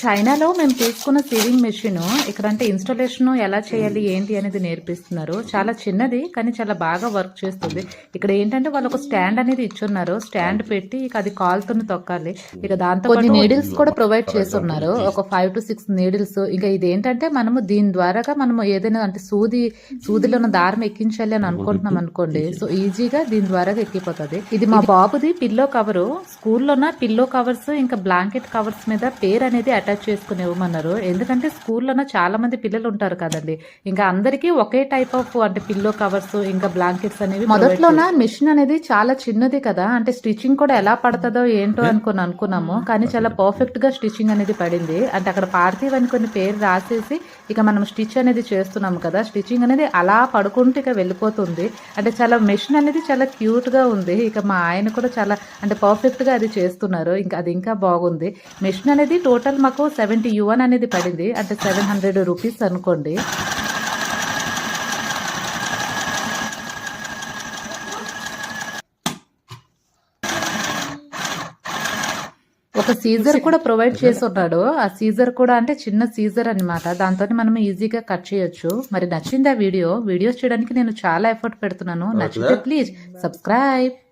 చైనాలో మేము తీసుకున్న సీవింగ్ మెషిన్ ఇక్కడ అంటే ఇన్స్టాలేషన్ ఎలా చేయాలి ఏంటి అనేది నేర్పిస్తున్నారు. చాలా చిన్నది కానీ చాలా బాగా వర్క్ చేస్తుంది. ఇక్కడ ఏంటంటే వాళ్ళు ఒక స్టాండ్ అనేది ఇచ్చున్నారు. స్టాండ్ పెట్టి ఇక అది కాలుతో తొక్కాలి. ఇక దాంతో కొన్ని నీడిల్స్ కూడా ప్రొవైడ్ చేస్తున్నారు. ఒక ఫైవ్ టు సిక్స్ నీడిల్స్ ఇంకా ఇది ఏంటంటే మనము దీని ద్వారాగా మనము ఏదైనా అంటే సూది సూదిలో ఉన్న దారం ఎక్కించాలి అని అనుకుంటున్నాం అనుకోండి. సో ఈజీగా దీని ద్వారా ఎక్కిపోతుంది. ఇది మా బాబుది పిల్లో కవరు స్కూల్లోన పిల్లో కవర్స్ ఇంకా బ్లాంకెట్ కవర్స్ మీద పేరు అనేది అటాచ్ చేసుకుని ఇవ్వమన్నారు. ఎందుకంటే స్కూల్లోన చాలా మంది పిల్లలు ఉంటారు కదండి. ఇంకా అందరికీ ఒకే టైప్ ఆఫ్ అంటే పిల్లో కవర్స్ ఇంకా బ్లాంకెట్స్ అనేవి మొదట్లోన మిషన్ అనేది చాలా చిన్నది కదా. అంటే స్టిచ్చింగ్ కూడా ఎలా పడుతుందో ఏంటో అనుకుని అనుకున్నాము. కానీ చాలా పర్ఫెక్ట్గా స్టిచ్చింగ్ అనేది పడింది. అంటే అక్కడ పార్థివ్ అని కొన్ని పేరు రాసేసి ఇక మనం స్టిచ్ అనేది చేస్తున్నాము కదా. స్టిచ్చింగ్ అనేది అలా పడుకుంటూ ఇక వెళ్ళిపోతుంది. అంటే చాలా మెషిన్ అనేది చాలా క్యూట్గా ఉంది. ఇక మా ఆయన కూడా చాలా అంటే పర్ఫెక్ట్గా అది చేస్తున్నారు. ఇంకా అది ఇంకా బాగుంది. మెషిన్ అనేది టోటల్ మాకు సెవెంటీ యువన్ అనేది పడింది. అంటే సెవెన్ హండ్రెడ్ రూపీస్ అనుకోండి. ఒక సీజర్ కూడా ప్రొవైడ్ చేసి ఉన్నాడు. ఆ సీజర్ కూడా అంటే చిన్న సీజర్ అన్నమాట. దాంతో మనం ఈజీగా కట్ చేయొచ్చు. మరి నచ్చింది ఆ వీడియో వీడియోస్ చేయడానికి నేను చాలా ఎఫర్ట్ పెడుతున్నాను. నచ్చితే ప్లీజ్ సబ్స్క్రైబ్.